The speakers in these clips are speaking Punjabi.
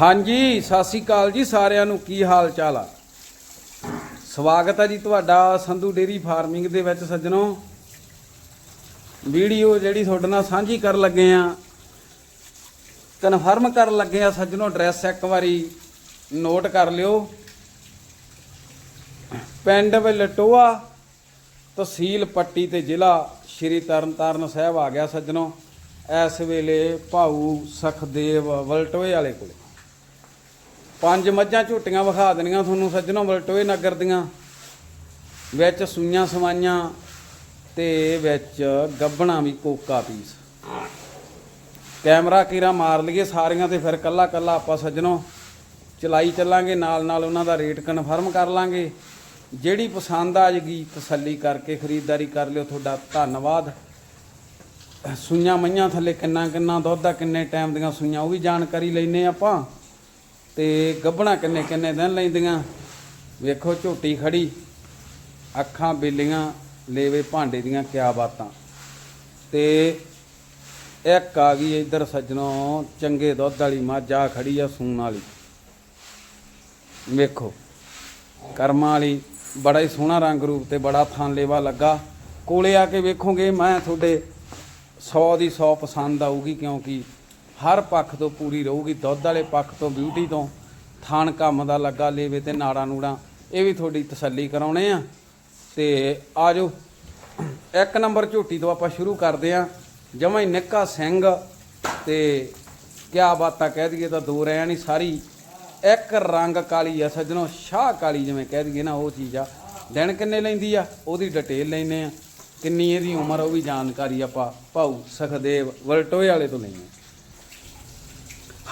ਹਾਂਜੀ, ਸਤਿ ਸ੍ਰੀ ਅਕਾਲ ਜੀ ਸਾਰਿਆਂ ਨੂੰ। ਕੀ ਹਾਲ ਚਾਲ ਆ? ਸਵਾਗਤ ਹੈ ਜੀ ਤੁਹਾਡਾ ਸੰਧੂ ਡੇਰੀ ਫਾਰਮਿੰਗ ਦੇ ਵਿੱਚ ਸੱਜਣੋ। ਵੀਡੀਓ ਜਿਹੜੀ ਤੁਹਾਡੇ ਨਾਲ ਸਾਂਝੀ ਕਰਨ ਲੱਗੇ ਆ, ਕਨਫਰਮ ਕਰਨ ਲੱਗੇ ਆ ਸੱਜਣੋ, ਐਡਰੈਸ ਇੱਕ ਵਾਰੀ ਨੋਟ ਕਰ ਲਿਓ। ਪਿੰਡ ਵਲਟੋਆ, ਤਹਿਸੀਲ ਪੱਟੀ ਤੇ ਜ਼ਿਲ੍ਹਾ ਸ਼੍ਰੀ ਤਰਨਤਾਰਨ ਸਾਹਿਬ ਆ ਗਿਆ ਸੱਜਣੋ। ਇਸ ਵੇਲੇ ਭਾਊ ਸਖਦੇਵ ਵਲਟੋਏ ਵਾਲੇ ਕੋਲੇ। ਪੰਜ ਮੱਝਾਂ ਝੋਟੀਆਂ ਵਿਖਾ ਦੇਣੀਆਂ ਤੁਹਾਨੂੰ ਸੱਜਣੋ ਵਲਟੋਏ ਨਗਰ ਦੀਆਂ। ਵਿੱਚ ਸੂਈਆਂ ਸਵਾਈਆਂ ਤੇ ਵਿੱਚ ਗੱਬਣਾ ਵੀ ਕੋਕਾ ਪੀਸ ਕੈਮਰਾ ਕੀਰਾ ਮਾਰ ਲਈਏ ਸਾਰੀਆਂ ਤੇ ਫਿਰ ਕੱਲਾ ਕੱਲਾ ਆਪਾਂ ਸੱਜਣੋ ਚਲਾਈ ਚੱਲਾਂਗੇ, ਨਾਲ ਨਾਲ ਉਹਨਾਂ ਦਾ ਰੇਟ ਕਨਫਰਮ ਕਰ ਲਾਂਗੇ। ਜਿਹੜੀ ਪਸੰਦ ਆ ਜੇਗੀ, ਤਸੱਲੀ ਕਰਕੇ ਖਰੀਦਦਾਰੀ ਕਰ ਲਿਓ, ਤੁਹਾਡਾ ਧੰਨਵਾਦ। ਸੂਈਆਂ ਮਈਆਂ ਥੱਲੇ ਕਿੰਨਾ ਕਿੰਨਾ ਦੁੱਧ ਆ, ਕਿੰਨੇ ਟਾਈਮ ਦੀਆਂ ਸੂਈਆਂ, ਉਹ ਵੀ ਜਾਣਕਾਰੀ ਲੈਨੇ ਆਪਾਂ। ਤੇ ਗੱਭਣਾ ਕਿੰਨੇ ਕਿੰਨੇ ਦਿਨ ਲੈਂਦੀਆਂ? ਵੇਖੋ ਝੋਟੀ ਖੜੀ, ਅੱਖਾਂ ਬੇਲੀਆਂ, ਲੇਵੇ ਭਾਂਡੇ ਦੀਆਂ ਕਿਆ ਬਾਤਾਂ। ਤੇ ਇੱਕ ਆ ਗਈ ਇੱਧਰ ਸੱਜਣੋ, ਚੰਗੇ ਦੁੱਧ ਵਾਲੀ ਮੱਝ ਆ ਖੜੀ ਆ ਸੂਣ ਵਾਲੀ। ਵੇਖੋ, ਕਰਮਾਂ ਵਾਲੀ ਬੜਾ ਹੀ ਸੋਹਣਾ ਰੰਗ ਰੂਪ ਤੇ ਬੜਾ ਥਾਂ ਲੇਵਾ ਲੱਗਾ। ਕੋਲੇ ਆ ਕੇ ਵੇਖੋਗੇ, ਮੈਂ ਤੁਹਾਡੇ 100 ਦੀ 100 ਪਸੰਦ ਆਊਗੀ, ਕਿਉਂਕਿ ਹਰ ਪੱਖ ਤੋਂ ਪੂਰੀ ਰਹੂਗੀ, ਦੁੱਧ ਵਾਲੇ ਪੱਖ ਤੋਂ ਬਿਊਟੀ ਤੋਂ। ਥਾਨ ਕੰਮ ਦਾ ਲੱਗਾ, ਲੇਵੇ ਤੇ ਨਾੜਾ ਨੂੜਾ, ਇਹ ਵੀ ਤੁਹਾਡੀ ਤਸੱਲੀ ਕਰਾਉਣੇ ਆ। ਤੇ ਆਜੋ, ਇੱਕ ਨੰਬਰ ਝੋਟੀ ਤੋਂ ਆਪਾਂ ਸ਼ੁਰੂ ਕਰਦੇ ਆ। ਜਮਾਂ ਹੀ ਨਿੱਕਾ ਸਿੰਘ, ਤੇ ਕਿਆ ਬਾਤਾਂ ਕਹਿ ਦਈਏ, ਤਾਂ ਦੋ ਰਹਿ ਨਹੀਂ ਸਾਰੀ। ਇੱਕ ਰੰਗ ਕਾਲੀ ਆ, ਸੱਜਣੋ, ਸ਼ਾਹ ਕਾਲੀ ਜਿਵੇਂ ਕਹਿ ਦਈਏ ਨਾ, ਉਹ ਚੀਜ਼ ਆ। ਦਿਨ ਕਿੰਨੇ ਲੈਂਦੀ ਆ? ਉਹਦੀ ਡਿਟੇਲ ਲੈਨੇ ਆ। ਕਿੰਨੀ ਇਹਦੀ ਉਮਰ ਉਹ ਵੀ ਜਾਣਕਾਰੀ ਆਪਾਂ, ਭਾਊ ਸਖਦੇਵ ਵਲਟੋਏ ਵਾਲੇ ਤੋਂ ਲੈਨੇ ਆ।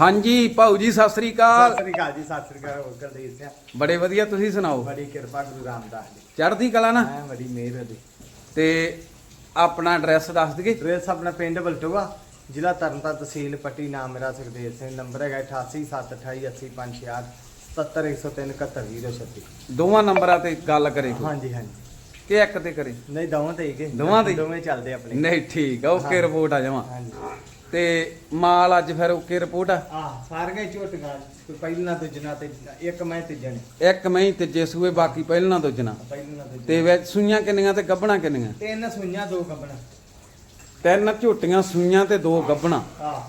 ਹਾਂਜੀ ਭਾਊ ਜੀ ਸਤਿ ਸ੍ਰੀ ਅਕਾਲ। ਸਤਿ ਸ੍ਰੀ ਅਕਾਲ ਜੀ ਸਤਿ ਸ੍ਰੀ ਅਕਾਲ ਹੋਰ ਗੁਰਦੀਪ ਸਿੰਘ। ਬੜੇ ਵਧੀਆ ਤੁਸੀਂ ਸੁਣਾਓ? ਬੜੀ ਕਿਰਪਾ ਗੁਰੂ ਰਾਮਦਾਸ ਦੀ ਚੜ੍ਹਦੀ ਕਲਾ ਨਾ? ਮੈਂ ਬੜੀ ਮਿਹਰ ਦੀ ਤੇ ਆਪਣਾ ਐਡਰੈਸ ਦੱਸ ਦਈਏ? ਐਡਰੈਸ ਆਪਣਾ ਪਿੰਡ ਬਲਟੋਆ ਜ਼ਿਲ੍ਹਾ ਤਰਨਤਾਰਨ ਤਹਿਸੀਲ ਪੱਟੀ ਨਾਮ ਮੇਰਾ ਸੁਖਦੇਵ ਸਿੰਘ ਨੰਬਰ ਹੈਗਾ 8878280566 70103 ਦੋਵਾਂ ਨੰਬਰਾਂ ਤੇ ਗੱਲ ਕਰੇ ਹਾਂਜੀ ਹਾਂਜੀ। ਕਿ ਇੱਕ ਤੇ ਕਰੇ? ਨਹੀਂ ਦੋਵਾਂ ਤੇ ਹੀ ਕਿ ਦੋਵਾਂ ਤੇ? ਦੋਵੇਂ ਚੱਲਦੇ ਆਪਣੇ। ਨਹੀਂ ਠੀਕ ਆ ਓਕੇ। ਰਿਪੋਰਟ ਆ ਜਾਵਾਂ। ਹਾਂਜੀ। ਤੇ ਮਾਲ ਅੱਜ ਫਿਰ ਓਕੇ ਰਿਪੋਰਟ ਆ? ਆ ਸਾਰੀਆਂ ਹੀ ਝੋਟੀਆਂ ਕੋਈ ਪਹਿਲਾਂ ਦੂਜਣਾ ਤੇ ਇੱਕ ਮੈਂ ਤੀਜਣ ਇੱਕ ਮੈਂ ਹੀ ਤੀਜੇ ਸੂਏ ਬਾਕੀ ਪਹਿਲਾਂ ਦੂਜਣਾ ਤੇ ਵਿੱਚ ਸੂਈਆਂ ਕਿੰਨੀਆਂ ਤੇ ਗੱਬਣਾ ਕਿੰਨੀਆਂ? ਤਿੰਨ ਸੂਈਆਂ ਦੋ ਕੱਪੜਾ ਤਿੰਨ ਝੋਟੀਆਂ ਸੂਈਆਂ ਤੇ ਦੋ ਗੱਬਣਾ ਆ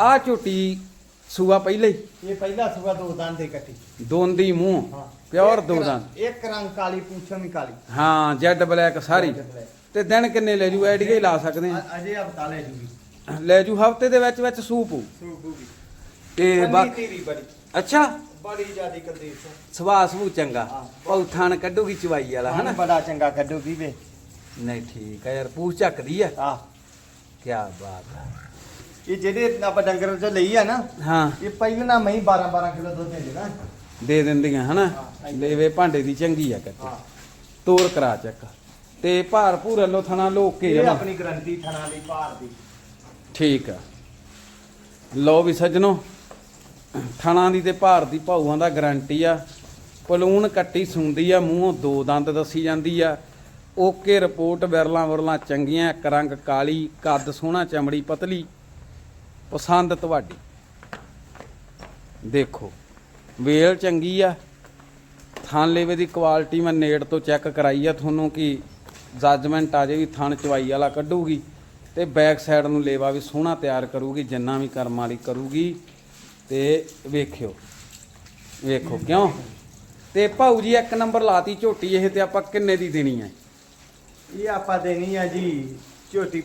ਆ ਝੋਟੀ ਸੂਆ ਪਹਿਲੇ ਹੀ? ਇਹ ਪਹਿਲਾ ਸੂਆ ਦੋ ਦੰਦ ਦੇ ਕੱਟੀ। ਦੋਂਦੀ ਮੂੰਹ ਹਾਂ। ਪਿਓਰ ਇੱਕ ਦੋ ਦੰਦ। ਇੱਕ ਰੰਗ ਕਾਲੀ ਪੂਛਾਂ ਵੀ ਕਾਲੀ। ਹਾਂ ਜੈਡ ਬਲੈਕ ਸਾਰੀ। ਤੇ ਦਿਨ ਕਿੰਨੇ ਲੈ ਜੂ? ਐਡੀਆ ਹੀ ਲਾ ਸਕਦੇ ਆ। ਅਜੇ ਹਫਤਾ ਲੈ ਜੂਗੀ। ਲੈ ਜੂ ਹਫ਼ਤੇ ਦੇ ਵਿੱਚ ਵਿੱਚ ਸੂਪ ਹੋਊ। ਸੂਬੂਗੀ ਤੇ ਬਾਕੀ ਤੇਰੀ ਬੜੀ। ਅੱਛਾ। ਬੜੀ ਜਿਆਦੀ ਕੁਲਦੀਪ ਸਿੰਘ ਸਵਾਹ ਸਵੂ ਚੰਗਾ। ਉਹ ਥਾਣ ਕੱਢੂਗੀ ਚਵਾਈ ਵਾਲਾ ਹਨਾ? ਬੜਾ ਚੰਗਾ ਕੱਢੂਗੀ ਵੇ। ਨਹੀਂ ਠੀਕ ਆ ਯਾਰ ਪੂਛ ਚੱਕਦੀ ਆ। ਆ ਕੀ ਬਾਤ ਆ। ਇਹ ਜਿਹੜੇ ਆਪਾਂ ਡੰਗਰ ਚ ਲਈ ਆ ਨਾ ਹਾਂ। ਇਹ ਪਹਿਲਾਂ ਨਾ ਮੈਂ 12 12 ਕਿਲੋ ਦੁੱਧ ਦਿੰਦੇ ਨਾ ਦੇ ਦਿੰਦੀਆਂ ਹਨਾ? ਹਾਂ। ਲੇਵੇ ਭਾਂਡੇ ਦੀ ਚੰਗੀ ਆ ਕੱਟੀ ਹਾਂ। ਤੋਰ ਕਰਾ ਚੱਕ। ਤੇ ਭਾਰ ਭੂਰ ਲੋ ਥਣਾ ਲੋਕ ਕੇ ਇਹ ਜਮਾ। ਆਪਣੀ ਗਰੰਟੀ ਥਣਾ ਦੀ ਭਾਰ ਦੀ। ਠੀਕ ਆ। ਲਓ ਵੀ ਸੱਜਣੋ, ਥਣਾ ਦੀ ਤੇ ਭਾਰ ਦੀ ਭਾਊਆਂ ਦਾ ਗਾਰੰਟੀ ਆ। ਪਲੂਣ ਕੱਟੀ ਸੁੰਦੀ ਆ, ਮੂੰਹੋਂ ਦੋ ਦੰਦ ਦੱਸੀ ਜਾਂਦੀ ਆ। ਓਕੇ ਰਿਪੋਰਟ, ਵਿਰਲਾਂ ਵਿਰਲਾਂ ਚੰਗੀਆਂ, ਇੱਕ ਰੰਗ ਕਾਲੀ, ਕੱਦ ਸੋਹਣਾ, ਚਮੜੀ ਪਤਲੀ। ਪਸੰਦ ਤੁਹਾਡੀ। ਦੇਖੋ, ਵੇਲ ਚੰਗੀ ਆ। ਥਣ ਲੇਵੇ ਦੀ ਕੁਆਲਿਟੀ ਮੈਂ ਨੇੜ ਤੋਂ ਚੈੱਕ ਕਰਾਈ ਆ। ਤੁਹਾਨੂੰ ਕਿ ਜੱਜਮੈਂਟ ਆ ਜੇ ਵੀ ਥਣ ਚਵਾਈ ਵਾਲਾ ਕੱਢੂਗੀ। ਤੇ ਬੈਕ ਸਾਈਡ ਨੂੰ ਲੇਵਾ ਵੀ ਸੋਹਣਾ ਤਿਆਰ ਕਰੂਗੀ ਜਿੰਨਾ ਵੀ ਕਰਮ ਵਾਲੀ ਕਰੂਗੀ ਤੇ ਵੇਖਿਓ ਵੇਖੋ ਕਿਉਂ? ਤੇ ਭਾਊ ਜੀ ਇੱਕ ਨੰਬਰ ਲਾਤੀ ਝੋਟੀ ਇਹ ਤੇ ਆਪਾਂ ਕਿੰਨੇ ਦੀ ਦੇਣੀ ਹੈ? ਇਹ ਆਪਾਂ ਦੇਣੀ ਆ ਜੀ ਝੋਟੀ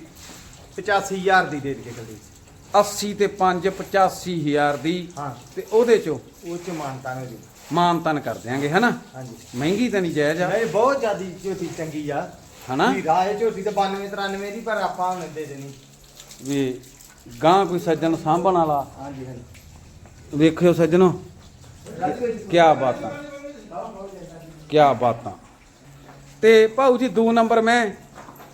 85000 ਦੀ ਦੇ ਦੇ ਕੁਲਦੀਪ 80 ਤੇ 5 85000 ਦੀ। ਹਾਂ। ਤੇ ਉਹਦੇ ਚੋਂ? ਉਹ ਚ ਮਾਨਤਾ ਨੂੰ ਜੀ। ਮਾਨਤਨ ਕਰ ਦਿਆਂਗੇ ਹਨਾ? ਹਾਂਜੀ। ਮਹਿੰਗੀ ਤਾਂ ਨਹੀਂ ਜਾਇਜ਼ ਆ। ਨਹੀਂ ਬਹੁਤ ਜਿਆਦੀ ਝੋਟੀ ਚੰਗੀ ਆ। ਹਨਾ? ਵੀ ਰਾਏ ਝੋਟੀ ਤਾਂ 92 93 ਦੀ ਪਰ ਆਪਾਂ ਹੁਣ ਦੇ ਦੇਣੀ ਵੀ ਗਾਂ ਕੋਈ ਸੱਜਣ ਸਾਂਭਣ ਵਾਲਾ। ਹਾਂਜੀ ਹਾਂਜੀ। ਵੇਖਿਓ ਸੱਜਣੋ ਕੀ ਬਾਤਾਂ ਕੀ ਬਾਤਾਂ। ਤੇ ਭਾਊ ਜੀ ਦੋ ਨੰਬਰ ਮੈਂ।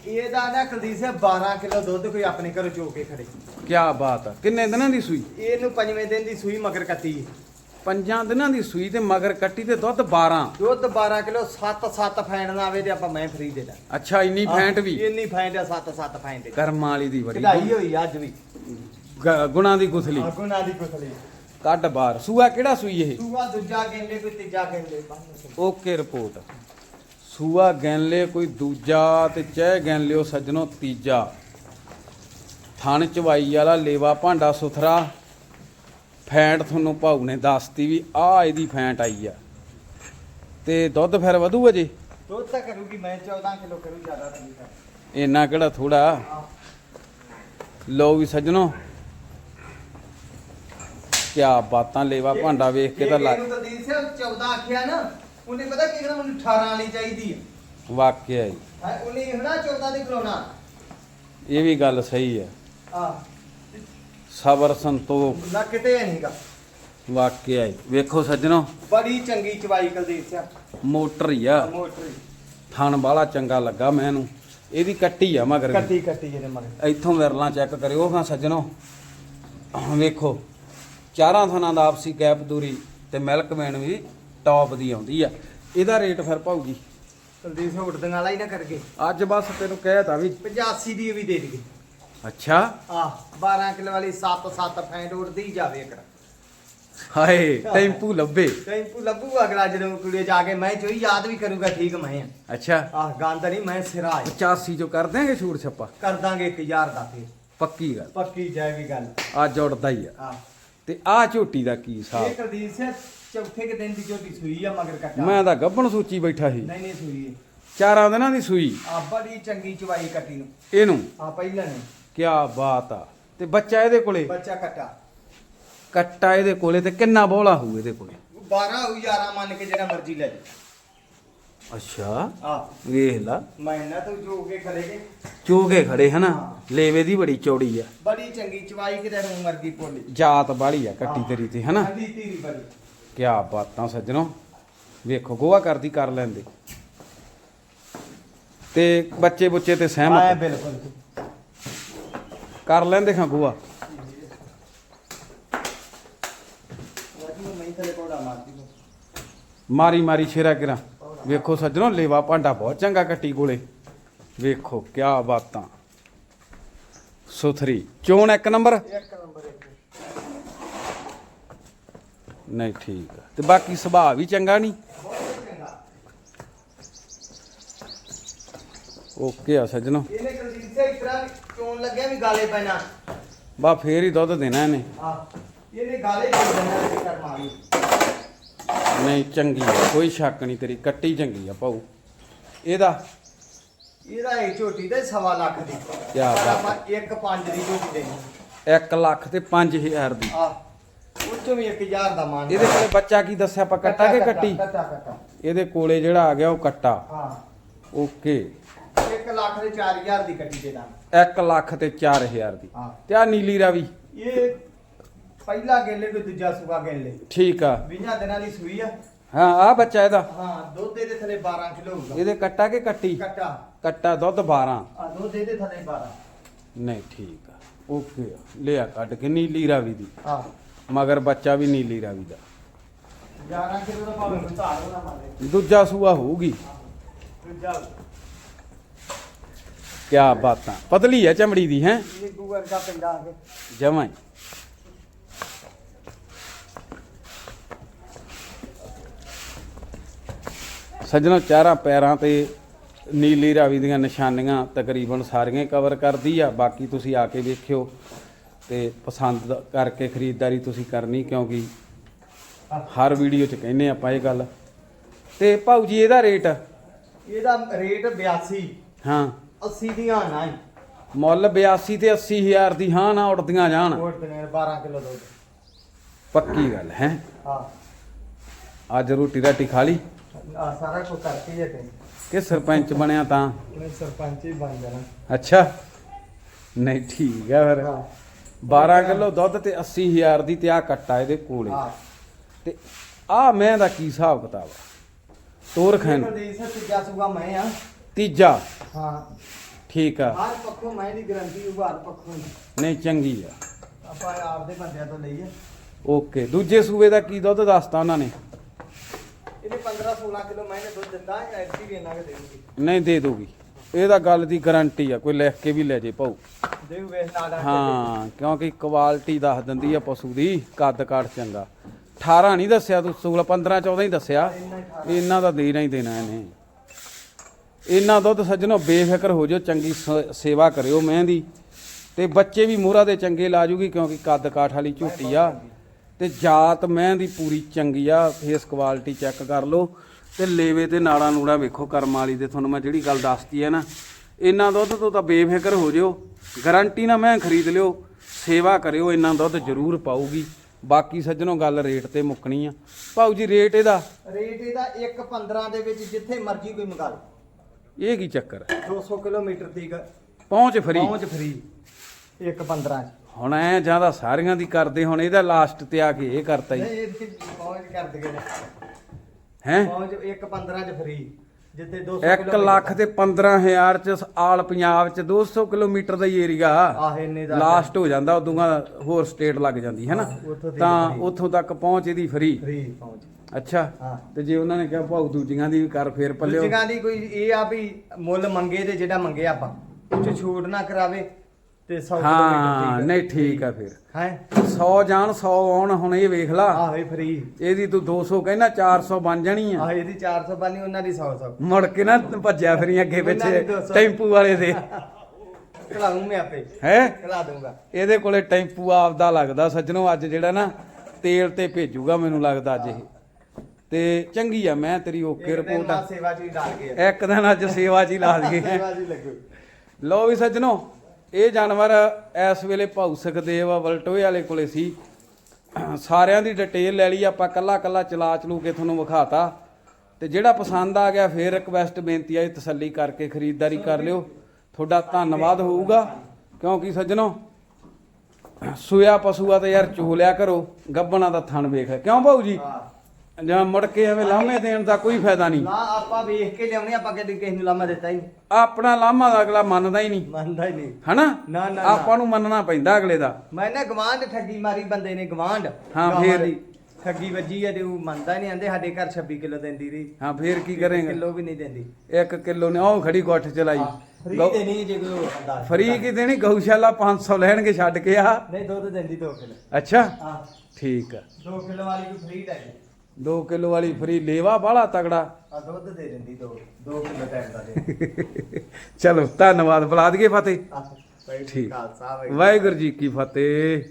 ਇਹਦਾ ਨਾ ਕੁਲਦੀਪ ਸਿੰਘ 12 ਕਿਲੋ ਦੁੱਧ ਕੋਈ ਆਪਣੇ ਘਰੋਂ ਚੋ ਕੇ ਖੜੇ। ਕੀ ਬਾਤ ਆ ਕਿੰਨੇ ਦਿਨਾਂ ਦੀ ਸੂਈ? ਇਹਨੂੰ ਪੰਜਵੇਂ ਦਿਨ ਦੀ ਸੂਈ ਮਗਰ ਕੱਟੀ। ਪੰਜਾਂ ਦਿਨਾਂ ਦੀ ਸੂਈ ਤੇ ਮਗਰ ਕੱਟੀ ਤੇ ਦੁੱਧ 12 ਦੁੱਧ 12 ਕਿਲੋ 7 7 ਫੈਂਡ ਨਾ ਆਵੇ ਤੇ ਆਪਾਂ ਮੈਂ ਫਰੀ ਦੇ ਦਾਂ ਅੱਛਾ ਇੰਨੀ ਫੈਂਟ ਵੀ? ਇੰਨੀ ਫੈਂਡ ਆ 7 7 ਫੈਂਡ ਕਰਮਾਂ ਵਾਲੀ ਦੀ ਬੜੀ। ਕਢਾਈ ਹੋਈ ਅੱਜ ਵੀ। ਗੁਣਾਂ ਦੀ ਗੁਥਲੀ। ਨਾ ਦੀ ਕੁਥਲੀ ਕੱਢ ਬਾਹਰ। ਸੂਆ ਕਿਹੜਾ ਸੂਈ ਇਹ? ਸੂਆ ਦੂਜਾ ਕਹਿੰਦੇ ਕੋਈ ਤੀਜਾ ਬੰਨ ਓਕੇ ਰਿਪੋਰਟ। ਸੂਆ ਗਿਣ ਲਿਓ ਕੋਈ ਦੂਜਾ ਤੇ ਚਹਿ ਗਿਣ ਲਿਓ ਸੱਜਣੋ ਤੀਜਾ। ਥਣ ਚਵਾਈ ਵਾਲਾ ਲੇਵਾ ਭਾਂਡਾ ਸੁਥਰਾ। ਫੈਂਟ ਤੁਹਾਨੂੰ ਭਾਊ ਨੇ ਦੱਸਤੀ ਵੀ ਆ ਇਹਦੀ ਫੈਂਟ ਆਈ ਆ। ਤੇ ਦੁੱਧ ਫਿਰ ਵਧੂ ਅਜੇ? ਦੁੱਧ ਤਾਂ ਕਰੂਗੀ ਮੈਂ 14 ਕਿਲੋ ਕਰੂ ਜ਼ਿਆਦਾ ਨਹੀਂ ਕਰ ਇੰਨਾ ਕਿਹੜਾ ਥੋੜਾ ਲੋ ਵੀ ਸੱਜਣੋ ਕਿਆ ਬਾਤਾਂ ਲੇਵਾ ਭਾਂਡਾ ਵੇਖ ਕੇ ਤਾਂ ਲੱਗ ਇਹਨੂੰ ਤਾਂ ਦੀ ਸੀ 14 ਆਖਿਆ ਨਾ ਉਹਨੇ ਪਤਾ ਕੀ ਕਹਿੰਦਾ ਮੈਨੂੰ 18 ਵਾਲੀ ਚਾਹੀਦੀ ਹੈ ਵਾਕਿਆ ਹੀ ਹੈ ਉਹਨੇ ਹਣਾ 14 ਦੀ ਕਰਾਉਣਾ। ਇਹ ਵੀ ਗੱਲ ਸਹੀ ਹੈ ਆ ਸਬਰ ਸੰਤੋਖ। ਨਾ ਕਿਤੇ ਨਹੀਂਗਾ ਵਾਕਿਆ ਹੀ। ਵੇਖੋ ਸੱਜਣੋ। ਬੜੀ ਚੰਗੀ ਚਵਾਈ ਕਲਦੀਪ ਸਿਆ ਮੋਟਰ ਹੀ ਆ। ਮੋਟਰ ਥਣ ਬਾਲਾ ਚੰਗਾ ਲੱਗਾ ਮੈਨੂੰ। ਇਹਦੀ ਕੱਟੀ ਆ ਮਗਰ ਵੀ। ਕੱਟੀ ਕੱਟੀ ਇਹਦੇ ਮਗਰ। ਇੱਥੋਂ ਵਿਰਲਾਂ ਚੈੱਕ ਕਰਿਓ ਹਾਂ ਸੱਜਣੋ। ਵੇਖੋ ਚਾਰਾਂ ਥਣਾਂ ਦਾ ਆਪਸੀ ਗੈਪ ਦੂਰੀ ਤੇ ਮਿਲਕ ਮੈਨ ਵੀ ਟੌਪ ਦੀ ਆਉਂਦੀ ਆ। ਇਹਦਾ ਰੇਟ ਫਿਰ ਭਾਊ ਜੀ ਕਲਦੀਪ ਸਿੰਘ ਉੱਡਦੀਆਂ ਵਾਲਾ ਹੀ ਨਾ ਕਰਕੇ। ਅੱਜ ਬਸ ਤੈਨੂੰ ਕਹਿਤਾ ਵੀ 85 ਦੀ ਵੀ ਦੇ ਦੇਗੇ ਅੱਛਾ। ਆ 12 ਕਿਲੋ ਵਾਲੀ 7 7 ਫੈਂਟ ਉੱਡਦੀ ਜਾਵੇ ਕਰ ਹਾਏ ਟੈਂਪੂ ਲੱਭੇ। ਟੈਂਪੂ ਲੱਭੂਗਾ ਅਗਲਾ ਜਦੋਂ ਕੁੜੀ ਜਾ ਕੇ ਮੈਂ ਚੋਈ ਯਾਦ ਵੀ ਕਰੂਗਾ ਠੀਕ ਮੈਂ। ਆ ਅੱਛਾ। ਆਹ ਗੰਦ ਨਹੀਂ ਮੈਂ ਸਿਰਾ ਆ। 85 ਜੋ ਕਰ ਦਿਆਂਗੇ ਛੂਟ ਛੱਪਾ? ਕਰ ਦਾਂਗੇ 1000 ਦਾ ਫੇਰ। ਪੱਕੀ ਗੱਲ। ਪੱਕੀ ਜਾਏਗੀ ਗੱਲ। ਅੱਜ ਉੜਦਾ ਹੀ ਆ। ਆ ਤੇ ਆਹ ਝੋਟੀ ਦਾ ਕੀ ਇਹ ਹਿਸਾਬ ਕੁਲਦੀਪ ਸਿੰਘ ਚੌਥੇ ਕਿ ਦਿਨ ਦੀ ਝੋਟੀ ਸੂਈ ਆ ਮਗਰ ਕੱਟਾ। ਮੈਂ ਤਾਂ ਗੱਭਣ ਸੂਚੀ ਬੈਠਾ ਸੀ। ਨਹੀਂ ਨਹੀਂ ਸੂਈ। ਚਾਰਾਂ ਦਿਨਾਂ ਦੀ ਸੂਈ। ਆ ਬੜੀ ਚੰਗੀ ਚਵਾਈ ਕੱਟੀ ਨੂੰ। ਇਹਨੂੰ? ਆ ਪਹਿਲਾਂ ਨੇ। ਕੀ ਬਾਤ ਆ। ਤੇ ਬੱਚਾ ਇਹਦੇ ਕੋਲੇ? ਬੱਚਾ ਕੱਟਾ। ਕੱਟਾ ਇਹਦੇ ਕੋਲੇ ਤੇ ਕਿੰਨਾ ਬੋਲਾ ਹੋਊ ਇਹਦੇ ਕੋਲੇ? 12 ਹੋਈ 11 ਮੰਨ ਕੇ ਜਿਹੜਾ ਮਰਜ਼ੀ ਲੈ ਜਾ ਅੱਛਾ। ਆ ਵੇਖ ਲਾ। ਮੈਂ ਨਾ ਤੂੰ ਜੋ ਕੇ ਖੜੇਗੇ ਚੋਗੇ ਖੜੇ ਹਨਾ। ਲੇਵੇ ਦੀ ਬੜੀ ਚੌੜੀ ਆ। ਬੜੀ ਚੰਗੀ ਚਵਾਈ ਕਿਤੇ ਨੂੰ ਮਰਜ਼ੀ ਪੋਲੀ ਜਾਤ ਬਾਲੀ ਆ ਕੱਟੀ ਤੇਰੀ ਤੇ ਹਨਾ? ਠੰਡੀ ਧੀਰੀ ਬੜੀ ਕੀ ਬਾਤਾਂ ਸੱਜਣੋ। ਵੇਖੋ ਗੋਆ ਕਰਦੀ ਕਰ ਲੈਂਦੇ। ਤੇ ਬੱਚੇ ਬੁੱਚੇ ਤੇ ਸਹਿਮਤ ਬਿਲਕੁਲ। ਕਰ ਲੈਂਦੇ ਖਾਂ ਗੋਆ ਮਾਰੀ ਮਾਰੀ ਸ਼ੇਰਾ ਕਿਰਾ। ਵੇਖੋ ਸੱਜਣੋ, ਲੇਵਾ ਭਾਂਡਾ ਬਹੁਤ ਚੰਗਾ ਕੱਟੀ ਕੋਲੇ। ਵੇਖੋ ਕਿਆ ਬਾਤਾਂ। ਸੁਥਰੀ। ਚੋਣ ਇੱਕ ਨੰਬਰ? ਨਹੀਂ ਠੀਕ ਤੇ ਬਾਕੀ ਸੁਭਾਅ ਵੀ ਚੰਗਾ ਨਹੀਂ ਓਕੇ ਆ ਸੱਜਣੋ। ਇਹਨੇ ਕੁਲਦੀਪ ਸਿੰਘ ਇਸ ਤਰ੍ਹਾਂ ਚੋਣ ਲੱਗਿਆ ਵੀ ਗਾਲੇ ਪੈਣਾ? ਬਾ ਫੇਰ ਹੀ ਦੁੱਧ ਦੇਣਾ ਇਹਨੇ। ਆ ਇਹਨੇ ਗਾਲੇ ਦੇ ਦੇਣਾ ਤੇ ਕਰ ਮਾਰੀ ਨਹੀਂ ਚੰਗੀ ਆ ਕੋਈ ਸ਼ੱਕ ਨਹੀਂ ਤੇਰੀ ਕੱਟੀ ਚੰਗੀ ਆ ਭਾਊ। ਇਹਦਾ? ਇਹਦਾ ਇਹ ਝੋਟੀ ਦੇ ਸਵਾ ਲੱਖ ਦੀ। ਕਿਆ ਬਾਤ। ਆਪਾਂ ਇੱਕ ਪੰਜ ਦੀ ਝੋਟੀ ਦੇਣੀ। 1 ਲੱਖ ਤੇ 5000 ਦੀ। ਆ ਉਹ ਚੋਂ ਵੀ 1000 ਦਾ ਮਾਨ ਇਹਦੇ ਕੋਲੇ ਬੱਚਾ ਕੀ ਦੱਸਿਆ ਆਪਾਂ ਕੱਟਾ ਕੇ ਕੱਟੀ? ਕੱਟਾ ਕੱਟਾ। ਇਹਦੇ ਕੋਲੇ ਜਿਹੜਾ ਆ ਗਿਆ ਉਹ ਕੱਟਾ। ਹਾਂ। ਓਕੇ। 1 ਲੱਖ ਦੇ 4000 ਦੀ ਕੱਟੀ ਦੇ ਦਾਂ 1 ਲੱਖ ਤੇ 4000 ਦੀ। ਹਾਂ। ਤੇ ਆ ਨੀਲੀ ਰਾਵੀ। ਇਹ ਪਹਿਲਾ ਗੇਲੇ ਕੋਈ ਦੂਜਾ ਸੂਆ ਗੇਲੇ ਠੀਕ ਆ। 20 ਦਿਨਾਂ ਦੀ ਸੂਈ ਆ। ਹਾਂ ਆ ਬੱਚਾ ਇਹਦਾ। ਹਾਂ ਦੁੱਧ ਦੇ ਥੱਲੇ 12 ਕਿਲੋ ਹੋਊਗਾ। ਇਹਦੇ ਕੱਟਾ ਕੇ ਕੱਟੀ? ਕੱਟਾ। ਕੱਟਾ ਦੁੱਧ 12 ਆ ਦੁੱਧ ਦੇ ਥੱਲੇ 12 ਨਹੀਂ ਠੀਕ ਆ। ਓਕੇ ਆ। ਲਿਆ ਕੱਢ ਕੇ ਨੀਲੀ ਰਾਵੀ ਦੀ। ਹਾਂ। ਮਗਰ ਬੱਚਾ ਵੀ ਨੀਲੀ ਰਾਵੀ ਦਾ। 11 ਕਿਲੋ ਦਾ ਭਾਵੇਂ ਕੋਈ ਧਾਰ ਨਾ ਮਾਰੇ ਦੂਜਾ ਸੂਆ ਹੋਊਗੀ। ਦੂਜਾ ਕਿਆ ਬਾਤਾਂ ਪਤਲੀ ਹੈ ਚਮੜੀ ਦੀ ਹੈ? ਗੂਗਲ ਦਾ ਪਿੰਡਾ ਆ ਕੇ। ਜਮਾਂ ਹੀ। ਸੱਜਣੋ ਚਾਰਾਂ ਪੈਰਾਂ ਤੇ ਨੀਲੀ ਰਾਵੀ ਦੀਆਂ ਨਿਸ਼ਾਨੀਆਂ ਤਕਰੀਬਨ ਸਾਰੀਆਂ ਕਵਰ ਕਰਦੀ ਆ। ਬਾਕੀ ਤੁਸੀਂ ਆ ਕੇ ਵੇਖਿਓ ਤੇ ਪਸੰਦ ਕਰਕੇ ਖਰੀਦਦਾਰੀ ਤੁਸੀਂ ਕਰਨੀ ਕਿਉਂਕਿ ਹਰ ਵੀਡੀਓ 'ਚ ਕਹਿੰਨੇ ਆਪਾਂ ਇਹ ਗੱਲ। ਤੇ ਭਾਊ ਜੀ ਇਹਦਾ ਰੇਟ ਇਹਦਾ ਰੇਟ 82 ਹਾਂ। 80 ਦੀਆਂ ਨਾ ਹੀ ਮੁੱਲ 82 ਤੇ 80 ਹਜ਼ਾਰ ਦੀ ਹਾਂ ਨਾ ਉੜਦੀਆਂ ਜਾਣ। ਕੋਟ ਨੇ 12 ਕਿਲੋ ਦੁੱਧ। ਪੱਕੀ ਗੱਲ ਹੈ। ਹਾਂ। ਅੱਜ ਰੋਟੀ ਰਾਟੀ ਖਾ ਲਈ? ਆ ਸਾਰਾ ਕੁਝ ਕਰਕੇ ਹੀ ਤੇ ਕਿ ਸਰਪੰਚ ਬਣਿਆ ਤਾਂ? ਉਹਨੇ ਸਰਪੰਚ ਹੀ ਬਣ ਜਾਣਾ। ਅੱਛਾ। ਨਹੀਂ ਠੀਕ ਆ ਫਿਰ। ਹਾਂ। 12 ਕਿਲੋ ਦੁੱਧ ਤੇ 80 ਹਜ਼ਾਰ ਦੀ ਤੇ ਆ ਕੱਟਾ ਇਹਦੇ ਕੋਲੇ। ਹਾਂ। ਤੇ ਆ ਮੈਂ ਦਾ ਕੀ ਹਿਸਾਬ ਕਿਤਾਬ ਆ? ਤੋਰ ਖਾਨ। ਪ੍ਰਦੇਸ਼ ਮੈਂ ਆ। ਤੀਜਾ। ਹਾਂ। ਠੀਕ ਆ। ਹਰ ਪੱਖੋਂ ਮੈਂ ਦੀ ਗਰੰਟੀ ਉਭਾਰ ਪੱਖੋਂ ਹੀ। ਨਹੀਂ ਚੰਗੀ ਆ। ਆਪਾਂ ਆਪਦੇ ਬੰਦਿਆਂ ਤੋਂ ਲਈਏ। ਓਕੇ। ਦੂਜੇ ਸੂਬੇ ਦਾ ਕੀ ਦੁੱਧ ਦੱਸਤਾ ਉਹਨਾਂ ਨੇ? ਇਹਨੇ 15 16 ਕਿਲੋ ਮੈਨੇ ਦੁੱਧ ਦਿੱਤਾ ਐਸੀ ਵੀ ਇਹਨਾਂ ਕੇ ਦੇਊਗੀ ਨਹੀਂ ਦੇ ਦੂਗੀ। ਇਹਦਾ ਗੱਲ ਦੀ ਗਾਰੰਟੀ ਆ ਕੋਈ ਲਿਖ ਕੇ ਵੀ ਲੈ ਜੇ ਭਾਊ। ਦੇਖ ਵੇਖ ਨਾੜਾ ਹਾਂ ਕਿਉਂਕਿ ਕੁਆਲਿਟੀ ਦੱਸ ਦਿੰਦੀ ਆ ਪਸ਼ੂ ਦੀ ਕੱਦ ਕਾਠ ਚੰਗਾ। 18 ਨਹੀਂ ਦੱਸਿਆ ਤੂੰ ਸੂਲ 15 14 ਹੀ ਦੱਸਿਆ। ਇਹਨਾਂ ਦਾ ਦੇਣਾ ਹੀ ਦੇਣਾ ਇਹਨੇ। ਇੰਨਾ ਦੁੱਧ ਸੱਜਣੋ ਬੇਫਿਕਰ ਹੋ ਜਾਓ, ਚੰਗੀ ਸ- ਸੇਵਾ ਕਰਿਓ ਮੈਂ ਦੀ ਤੇ ਬੱਚੇ ਵੀ ਮੋਹਰਾ ਦੇ ਚੰਗੇ ਲਾ ਜੂਗੀ ਕਿਉਂਕਿ ਕੱਦ ਕਾਠ ਵਾਲੀ ਝੂਟੀ ਆ। ਤੇ ਜਾਤ ਮੈਂ ਦੀ ਪੂਰੀ ਚੰਗੀ ਆ ਫੇਸ ਕੁਆਲਿਟੀ ਚੈੱਕ ਕਰ ਲਓ। ਤੇ ਲੇਵੇ ਤੇ ਨਾੜਾ ਨੂੜਾ ਵੇਖੋ, ਕਰਮ ਵਾਲੀ ਦੇ, ਤੁਹਾਨੂੰ ਮੈਂ ਜਿਹੜੀ ਗੱਲ ਦੱਸਤੀ ਹੈ ਨਾ, ਇਹਨਾਂ ਦੁੱਧ ਤੋਂ ਤਾਂ ਬੇਫਿਕਰ ਹੋ ਜਿਓ। ਗਾਰੰਟੀ ਨਾਲ ਮੈਂ ਖਰੀਦ ਲਿਓ, ਸੇਵਾ ਕਰਿਓ ਇੰਨਾ ਦੁੱਧ ਜ਼ਰੂਰ ਪਾਊਗੀ। ਬਾਕੀ ਸੱਜਣੋ ਗੱਲ ਰੇਟ ਤੇ ਮੁੱਕਣੀ ਆ। ਭਾਊ ਜੀ, ਰੇਟ ਇਹਦਾ? ਰੇਟ ਇਹਦਾ 1.15 ਦੇ ਵਿੱਚ, ਜਿੱਥੇ ਮਰਜ਼ੀ ਕੋਈ ਮੰਗਾ ਲਓ। ਇਹ ਕੀ ਚੱਕਰ ਹੈ? 200 ਕਿਲੋਮੀਟਰ ਤੀਕ ਪਹੁੰਚ ਫਰੀ। ਪਹੁੰਚ ਫਰੀ। 1.15 ਚ। ਹੁਣ ਐ ਜਾਂ ਤਾਂ ਸਾਰੀਆਂ ਦੀ ਕਰਦੇ ਹੁਣ ਇਹਦਾ ਲਾਸਟ ਤੇ ਆ ਕੇ ਇਹ ਕਰਤਾ ਹੀ। ਨਹੀਂ ਇਹਦੀ ਪਹੁੰਚ ਕਰ ਦਗੇ ਹੈ? ਪਹੁੰਚ 1.15 ਚ ਫਰੀ। ਜਿੱਥੇ 200 1 ਲੱਖ ਤੇ 15000 ਚ ਆਲ ਪੰਜਾਬ ਚ 200 ਕਿਲੋਮੀਟਰ ਦਾ ਹੀ ਏਰੀਆ ਆਹ ਇੰਨੇ ਦਾ। ਲਾਸਟ ਹੋ ਜਾਂਦਾ ਉਦੋਂ ਹੋਰ ਸਟੇਟ ਲੱਗ ਜਾਂਦੀ ਹੈ ਨਾ? ਉੱਥੋਂ ਦੀ ਤਾਂ। ਉੱਥੋਂ ਤੱਕ ਪਹੁੰਚ ਇਹਦੀ ਫਰੀ। ਫਰੀ ਪਹੁੰਚ। ਅੱਛਾ ਹਾਂ। ਤੇ ਜੇ ਉਹਨਾਂ ਨੇ ਕਿਹਾ ਭਾਊ ਦੂਜੀਆਂ ਦੀ ਵੀ ਕਰ ਫੇਰ ਪੱਲਿਓ ਦੂਜੀਆਂ ਦੀ ਕੋਈ ਇਹ ਆ ਵੀ ਮੁੱਲ ਮੰਗੇ ਤੇ ਜਿਹੜਾ ਮੰਗਿਆ ਆਪਾਂ। ਉਹ 'ਚ ਛੂਟ ਨਾ ਕਰਾਵੇ ਤੇ 100 ਹਾਂ ਨਹੀਂ ਠੀਕ ਆ ਫਿਰ। ਹੈ? 100 ਜਾਣ 100 ਆਉਣ ਹੁਣ ਇਹ ਵੇਖ ਲਾ। ਆਹ ਫਰੀ ਇਹਦੀ ਤੂੰ 200 ਕਹਿੰਦਾ 400 ਬਣ ਜਾਣੀ ਆ। ਆਹ ਇਹਦੀ 400 ਬਾਨੀ ਉਹਨਾਂ ਦੀ 100 100 ਮੁੜ ਕੇ ਨਾ ਭੱਜਿਆ ਫਿਰੀ ਅੱਗੇ ਪਿੱਛੇ ਦੀ 200 ਟੈਂਪੂ ਵਾਲੇ ਦੇ। ਖਿਲਾਉਂ ਮੈਂ ਆਪੇ। ਹੈ? ਖਿਲਾ ਦੂੰਗਾ ਇਹਦੇ ਕੋਲੇ ਟੈਂਪੂ ਆਪਦਾ ਲੱਗਦਾ ਸੱਜਣੋ ਅੱਜ ਜਿਹੜਾ ਨਾ ਤੇਲ ਤੇ ਭੇਜੂਗਾ ਮੈਨੂੰ ਲੱਗਦਾ ਅੱਜ ਇਹ। ਤੇ ਚੰਗੀ ਆ ਮੈਂ ਤੇਰੀ ਓਕੇ ਰਿਪੋਰਟ ਆ। ਸੇਵਾ ਡਾਲ ਗਏ ਇੱਕ ਦਿਨ ਅੱਜ ਸੇਵਾ ਜੀ ਲਾ ਦਈਏ ਸੇਵਾ ਜੀ ਲੱਗੂ। ਲਓ ਵੀ ਸੱਜਣੋ ਇਹ ਜਾਨਵਰ ਇਸ ਵੇਲੇ ਭਾਊ ਸੁਖਦੇਵ ਵਲਟੋਏ ਵਾਲੇ ਕੋਲੇ ਸੀ। ਸਾਰਿਆਂ ਦੀ ਡਿਟੇਲ ਲੈ ਲਈ ਆਪਾਂ ਕੱਲਾ ਕੱਲਾ ਚਲਾ ਚਲੂ ਕੇ ਤੁਹਾਨੂੰ ਵਿਖਾਤਾ। ਤੇ ਜਿਹੜਾ ਪਸੰਦ ਆ ਗਿਆ ਫੇਰ ਰਿਕਵੈਸਟ ਬੇਨਤੀ ਆ ਤਸੱਲੀ ਕਰਕੇ ਖਰੀਦਦਾਰੀ ਕਰ ਲਿਓ। ਤੁਹਾਡਾ ਧੰਨਵਾਦ ਹੋਊਗਾ ਕਿਉਂਕਿ ਸੱਜਣੋ ਸੂਆ ਪਸ਼ੂਆ ਤੇ ਯਾਰ ਚੋ ਲਿਆ ਕਰੋ ਗੱਬਣਾ ਦਾ ਥਣ ਵੇਖ ਕਿਉਂ ਭਾਊ ਜੀ? ਜਾਂ ਮੁੜ ਕੇ ਐਵੇਂ ਲਾਮੇ ਦੇਣ ਦਾ ਕੋਈ ਫਾਇਦਾ ਨਹੀਂ। ਨਾ ਆਪਾਂ ਵੇਖ ਕੇ ਲਿਆਉਣੇ ਆਪਾਂ ਕਦੇ ਕਿਸੇ ਨੂੰ ਲਾਮਾ ਦਿੱਤਾ ਹੀ ਨਹੀਂ। ਆਪਣਾ ਲਾਮਾ ਦਾ ਅਗਲਾ ਮੰਨਦਾ ਹੀ ਨਹੀਂ। ਮੰਨਦਾ ਹੀ ਨਹੀਂ। ਹਨਾ? ਨਾ, ਨਾ, ਨਾ। ਆਪਾਂ ਨੂੰ ਮੰਨਣਾ ਪੈਂਦਾ ਅਗਲੇ ਦਾ। ਮੈਂ ਨਾ ਗਵਾਂਢ ਠੱਗੀ ਮਾਰੀ ਬੰਦੇ ਨੇ ਗਵਾਂਢ ਹਾਂ, ਫੇਰ? ਦੀ। ਠੱਗੀ ਵੱਜੀ ਆ ਤੇ ਉਹ ਮੰਨਦਾ ਹੀ ਨਹੀਂ ਆਂਦੇ ਸਾਡੇ ਘਰ 26 ਕਿਲੋ ਦਿੰਦੀ ਰਹੀ। ਹਾਂ ਫੇਰ ਕੀ ਕਰੇਗਾ? ਕਿਲੋ ਵੀ ਨਹੀਂ ਦਿੰਦੀ। ਇੱਕ ਕਿਲੋ ਨੇ ਉਹ ਖੜੀ ਗੁੱਠ ਚਲਾਈ ਫਰੀ ਗਊ- ਤੇ ਨਹੀਂ ਜੇ ਕੋਈ ਹੋਰ ਬੰਦਾ ਫਰੀ ਕੀ ਦੇਣੀ? ਗਊਸ਼ਾਲਾ 500 ਲੈਣਗੇ ਛੱਡ ਕੇ ਆ। ਨਹੀਂ ਦੁੱਧ ਦਿੰਦੀ 2 ਕਿਲੋ। ਅੱਛਾ। ਹਾਂ। ਠੀਕ ਆ। 2 ਕਿਲੋ ਵਾਲੀ ਕੋਈ ਫਰੀ ਲੈ 2 ਕਿਲੋ ਵਾਲੀ ਫਰੀ ਲੇਵਾ ਬਾਹਲਾ ਤਗੜਾ। ਆ ਦੁੱਧ ਦੇ ਦਿੰਦੀ 2 2 ਕਿਲੋ ਟਾਈਮ ਦਾ ਦੇ। ਚਲੋ ਧੰਨਵਾਦ ਬੁਲਾ ਦਈਏ ਫਤਿਹ। ਠੀਕ। ਵਾਹਿਗੁਰੂ ਜੀ ਕੀ ਫਤਿਹ।